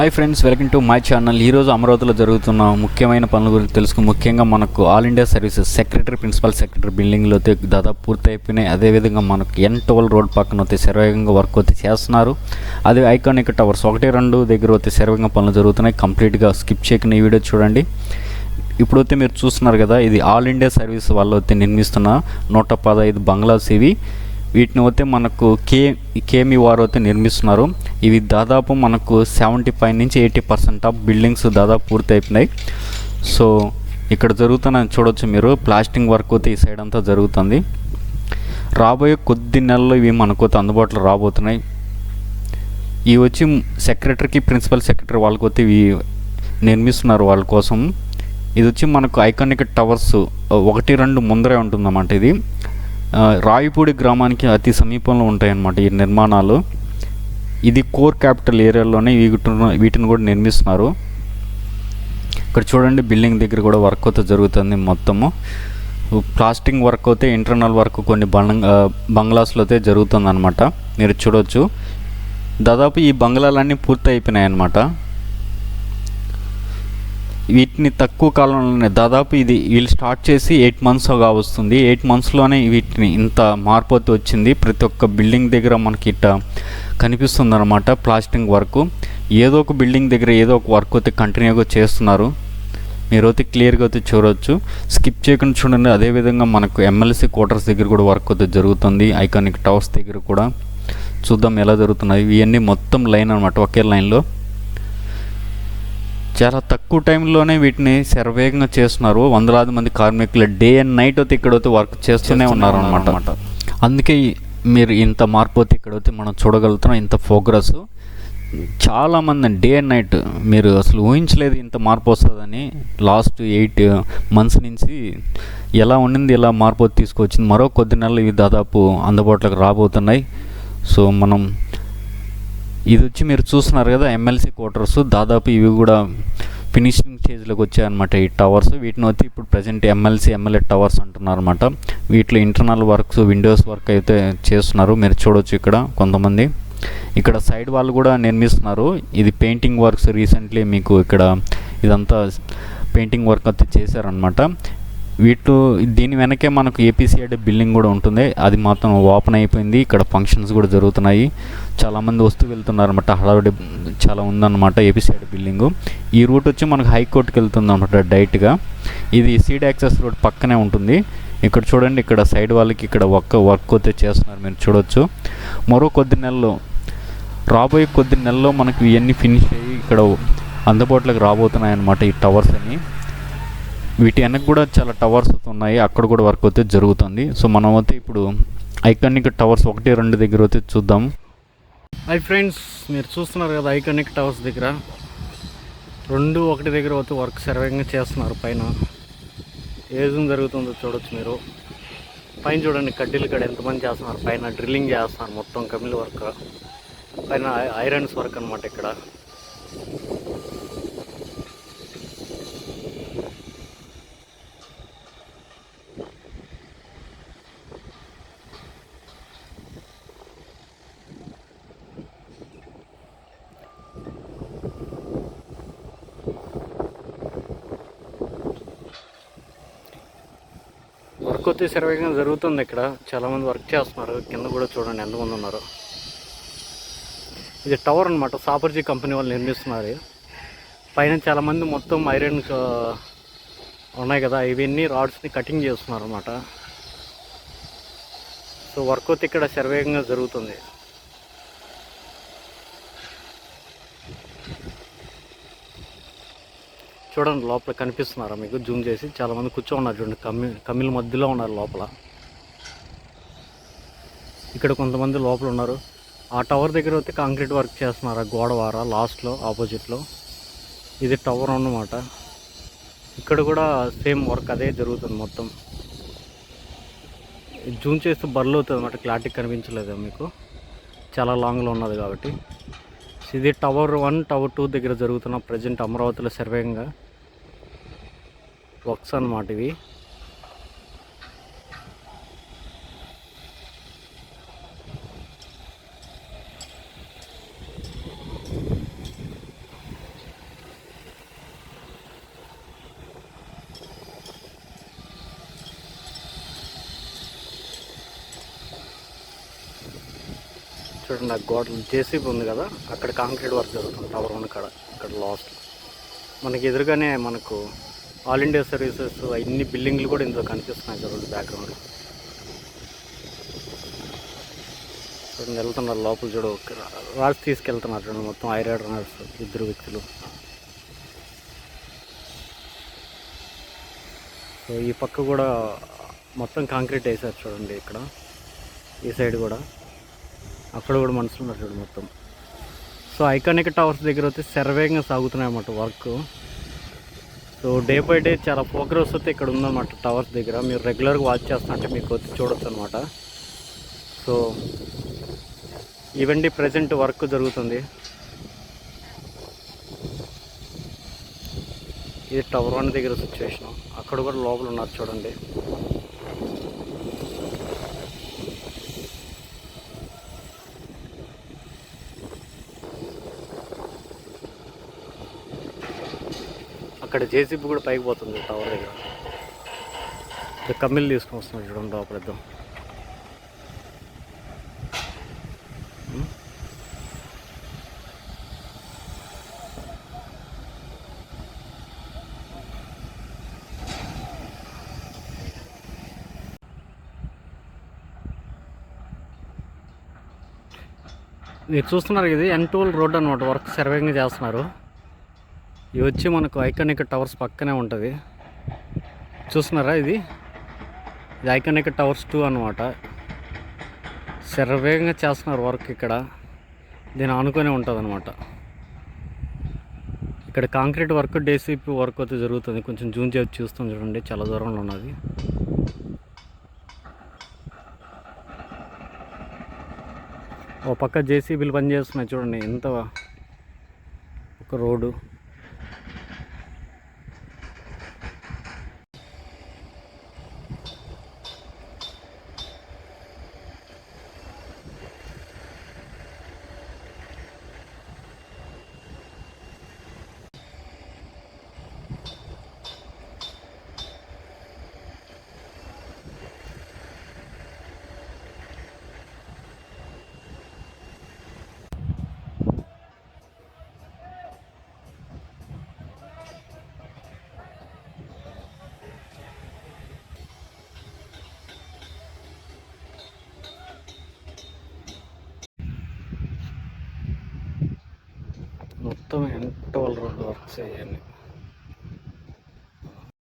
Hi friends welcome to my channel ఈరోజు అమరావతిలో జరుగుతున్న ముఖ్యమైన పనుల గురించి తెలుసుకు ముఖ్యంగా మనకు all India services secretary principal secretary బిల్డింగ్లో అయితే దాదాపు పూర్తి అయిపోయినాయి అదేవిధంగా మనకు ఎన్ ట్వెల్వ్ రోడ్ పక్కన అయితే శరవేగంగా వర్క్ అయితే చేస్తున్నారు. అదే ఐకానిక్ టవర్స్ ఒకటి రెండు దగ్గర అయితే శరవేగంగా పనులు జరుగుతున్నాయి. కంప్లీట్గా స్కిప్ చేయకుండా ఈ వీడియో చూడండి. ఇప్పుడైతే మీరు చూస్తున్నారు కదా ఇది ఆల్ ఇండియా సర్వీస్ వాళ్ళు అయితే నిర్మిస్తున్న నూట పదహైదు బంగ్లాస్ ఇవి. వీటిని అయితే మనకు కే కేమి వారు అయితే నిర్మిస్తున్నారు. ఇవి దాదాపు మనకు సెవెంటీ ఫైవ్ నుంచి ఎయిటీ పర్సెంట్ ఆఫ్ బిల్డింగ్స్ దాదాపు పూర్తి అయిపోయినాయి సో ఇక్కడ జరుగుతున్న చూడొచ్చు మీరు ప్లాస్టింగ్ వర్క్ అయితే ఈ సైడ్ అంతా జరుగుతుంది. రాబోయే కొద్ది నెలల్లో ఇవి మనకు అయితే అందుబాటులో రాబోతున్నాయి. ఇవి వచ్చి సెక్రటరీకి ప్రిన్సిపల్ సెక్రటరీ వాళ్ళకి అయితే ఇవి నిర్మిస్తున్నారు వాళ్ళ కోసం. ఇది వచ్చి మనకు ఐకానిక్ టవర్స్ ఒకటి రెండు ముందరే ఉంటుందన్నమాట ఇది. రాయిపూడి గ్రామానికి అతి సమీపంలో ఉంటాయన్నమాట ఈ నిర్మాణాలు. ఇది కోర్ క్యాపిటల్ ఏరియాలోనే వీటిని వీటిని కూడా నిర్మిస్తున్నారు. ఇక్కడ చూడండి బిల్డింగ్ దగ్గర కూడా వర్క్ అయితే జరుగుతుంది మొత్తము. ప్లాస్టింగ్ వర్క్ అయితే ఇంటర్నల్ వర్క్ కొన్ని బంగ్ బంగ్లాస్లో అయితే జరుగుతుంది అనమాట మీరు చూడొచ్చు. దాదాపు ఈ బంగ్లాలన్నీ పూర్తి అయిపోయినాయి అనమాట వీటిని తక్కువ కాలంలోనే దాదాపు ఇది వీళ్ళు స్టార్ట్ చేసి ఎయిట్ మంత్స్గా వస్తుంది ఎయిట్ మంత్స్లోనే వీటిని ఇంత మార్పు అయితే వచ్చింది. ప్రతి ఒక్క బిల్డింగ్ దగ్గర మనకి ఇట్ట కనిపిస్తుంది అనమాట ప్లాస్టింగ్ వర్క్. ఏదో ఒక బిల్డింగ్ దగ్గర ఏదో ఒక వర్క్ అయితే కంటిన్యూగా చేస్తున్నారు. మీరు అయితే క్లియర్గా అయితే చూడవచ్చు స్కిప్ చేయకుండా చూడండి. అదేవిధంగా మనకు ఎమ్మెల్సీ క్వార్టర్స్ దగ్గర కూడా వర్క్ అయితే జరుగుతుంది. ఐకానిక్ టవర్స్ దగ్గర కూడా. చూద్దాం ఎలా జరుగుతున్నాయి. ఇవన్నీ మొత్తం లైన్ అనమాట ఒకే లైన్లో. చాలా తక్కువ టైంలోనే వీటిని శరవేగంగా చేస్తున్నారు. వందలాది మంది కార్మికులు డే అండ్ నైట్ అయితే ఇక్కడైతే వర్క్ చేస్తూనే ఉన్నారు అనమాట అందుకే మీరు ఇంత మార్పు అయితే ఇక్కడైతే మనం చూడగలుగుతున్నాం ఇంత ప్రోగ్రెస్ చాలామంది డే అండ్ నైట్ మీరు అసలు ఊహించలేదు ఇంత మార్పు వస్తుందని లాస్ట్ ఎయిట్ మంత్స్ నుంచి ఎలా ఉండింది ఇలా మార్పు తీసుకొచ్చింది మరో కొద్ది నెలలు ఇవి దాదాపు అందుబాటులోకి రాబోతున్నాయి. సో మనం ఇది వచ్చి మీరు చూస్తున్నారు కదా ఎమ్మెల్సీ క్వార్టర్స్ దాదాపు ఇవి కూడా ఫినిషింగ్ స్టేజ్లోకి వచ్చాయన్నమాట ఈ టవర్స్ వీటిని వచ్చి ఇప్పుడు ప్రజెంట్ ఎమ్మెల్సీ ఎమ్మెల్యే టవర్స్ అంటున్నారు అనమాట వీటిలో ఇంటర్నల్ వర్క్స్ విండోస్ వర్క్ అయితే చేస్తున్నారు. మీరు చూడొచ్చు ఇక్కడ కొంతమంది. ఇక్కడ సైడ్ వాళ్ళు కూడా నిర్మిస్తున్నారు. ఇది పెయింటింగ్ వర్క్స్ రీసెంట్లీ మీకు ఇక్కడ ఇదంతా పెయింటింగ్ వర్క్ అయితే చేశారనమాట వీటి దీని వెనకే మనకు ఏపీసీఐడి బిల్డింగ్ కూడా ఉంటుంది. అది మాత్రం ఓపెన్ అయిపోయింది. ఇక్కడ ఫంక్షన్స్ కూడా జరుగుతున్నాయి. చాలామంది వస్తూ వెళ్తున్నారు అనమాట హడావిడి చాలా ఉందన్నమాట ఏపీసీఐడి బిల్డింగు ఈ రూట్ వచ్చి మనకు హైకోర్టుకి వెళ్తుంది అనమాట డైరెక్ట్గా. ఇది సీడ్ యాక్సెస్ రోడ్ పక్కనే ఉంటుంది. ఇక్కడ చూడండి ఇక్కడ సైడ్ వాళ్ళకి ఇక్కడ ఒక్క వర్క్ అయితే చేస్తున్నారు మీరు చూడొచ్చు. మరో కొద్ది నెలల్లో రాబోయే కొద్ది నెలల్లో మనకి ఇవన్నీ ఫినిష్ అయ్యి ఇక్కడ అందుబాటులోకి రాబోతున్నాయి అన్నమాట ఈ టవర్స్ అని వీటి వెనక కూడా చాలా టవర్స్ ఉన్నాయి. అక్కడ కూడా వర్క్ అయితే జరుగుతుంది. సో మనం అయితే ఇప్పుడు ఐకానిక్ టవర్స్ ఒకటి రెండు దగ్గర అయితే చూద్దాం. హై ఫ్రెండ్స్ మీరు చూస్తున్నారు కదా ఐకానిక్ టవర్స్ దగ్గర. రెండు ఒకటి దగ్గర అయితే వర్క్ సర్వేగా చేస్తున్నారు పైన. ఏ జరుగుతుందో చూడొచ్చు మీరు. పైన చూడండి కడ్డీలు ఇక్కడ ఎంతమంది చేస్తున్నారు. పైన డ్రిల్లింగ్ చేస్తున్నారు మొత్తం కమిల్ వర్క్. పైన ఐరన్స్ వర్క్ అనమాట ఇక్కడ. వర్క్ వచ్చి సర్వేగా జరుగుతుంది ఇక్కడ. చాలామంది వర్క్ చేస్తున్నారు. కింద కూడా చూడండి ఎంతమంది ఉన్నారు. ఇది టవర్ అనమాట సాపర్జీ కంపెనీ వాళ్ళు నిర్మిస్తున్నారు. పైన చాలామంది మొత్తం ఐరన్ ఉన్నాయి కదా. ఇవన్నీ రాడ్స్ని కటింగ్ చేస్తున్నారు అనమాట సో వర్క్ అయితే ఇక్కడ శరవేగంగా జరుగుతుంది. చూడండి లోపల కనిపిస్తున్నారా మీకు? జూమ్ చేసి చాలామంది కూర్చో ఉన్నారు చూడండి. కమ్మి కమ్మిల మధ్యలో ఉన్నారు లోపల. ఇక్కడ కొంతమంది లోపల ఉన్నారు. ఆ టవర్ దగ్గర అయితే కాంక్రీట్ వర్క్ చేస్తున్నారు? గోడవారా లాస్ట్లో ఆపోజిట్లో ఇది టవర్ అన్నమాట. ఇక్కడ కూడా సేమ్ వర్క్ అదే జరుగుతుంది మొత్తం. జూమ్ చేస్తే బర్లు అవుతుంది అనమాట క్లారిటీ కనిపించలేదు మీకు? చాలా లాంగ్లో ఉన్నది కాబట్టి. ఇది టవర్ వన్ టవర్ టూ దగ్గర జరుగుతున్న ప్రజెంట్ అమరావతిలో సర్వేంగా వర్క్స్ అన్నమాట ఇవి. చూడండి ఆ గోడలు జేసీబీ ఉంది కదా అక్కడ కాంక్రీట్ వర్క్ జరుగుతుంది టవర్ వన్ కాడ ఇక్కడ లాస్ట్ మనకి ఎదురుగానే మనకు ఆల్ ఇండియా సర్వీసెస్ అన్ని బిల్డింగ్లు కూడా ఇందులో కనిపిస్తున్నాయి చూడండి బ్యాక్గ్రౌండ్ చూడండి వెళ్తున్నారు లోపల చూడు రాసి తీసుకెళ్తున్నారు చూడండి మొత్తం ఐరాడ్ రన్నర్స్ ఇద్దరు వ్యక్తులు. సో ఈ పక్క కూడా మొత్తం కాంక్రీట్ వేసారు చూడండి ఇక్కడ ఈ సైడ్ కూడా. అక్కడ కూడా మనుషులు ఉన్నారు చూడు మొత్తం. సో ఐకానిక్ టవర్స్ దగ్గర వచ్చి శరవేగంగా సాగుతున్నాయి అన్నమాట work so day by day చాలా ప్రోగ్రెస్ అయితే ఇక్కడ ఉందన్నమాట టవర్స్ దగ్గర. మీరు రెగ్యులర్గా వాచ్ చేస్తుంటే మీకు వచ్చి చూడొచ్చు అనమాట సో ఇవండి ప్రజెంట్ వర్క్ జరుగుతుంది. ఇది టవర్ వన్ దగ్గర సిచ్యువేషన్ అక్కడ కూడా లోపల ఉన్నారు చూడండి. అక్కడ జేసీబీ కూడా పైకి పోతుంది టవర్ దగ్గర. కమ్మిలు తీసుకొని వస్తున్నాం చూడండి లోపల మీరు చూస్తున్నారు ఇది ఎన్టోల్ రోడ్ అనమాట వర్క్ సర్వేయింగ్ చేస్తున్నారు. ఇవి వచ్చి మనకు ఐకానిక్ టవర్స్ పక్కనే ఉంటుంది. చూస్తున్నారా ఇది? ఇది ఐకానిక్ టవర్స్ టూ అనమాట శరవేగంగా చేస్తున్నారు వర్క్ ఇక్కడ. దీని ఆనుకొని ఉంటుంది అనమాట ఇక్కడ కాంక్రీట్ వర్క్ డేసీపీ వర్క్ అయితే జరుగుతుంది. కొంచెం జూన్ చేసి చూస్తాం చూడండి. చాలా దూరంలో ఉన్నది. ఓ పక్క జేసీబీలు పనిచేస్తున్నాయి చూడండి. ఎంత ఒక రోడ్డు. మొత్తం ఎంత రోడ్డు వర్క్స్ అయ్యాయి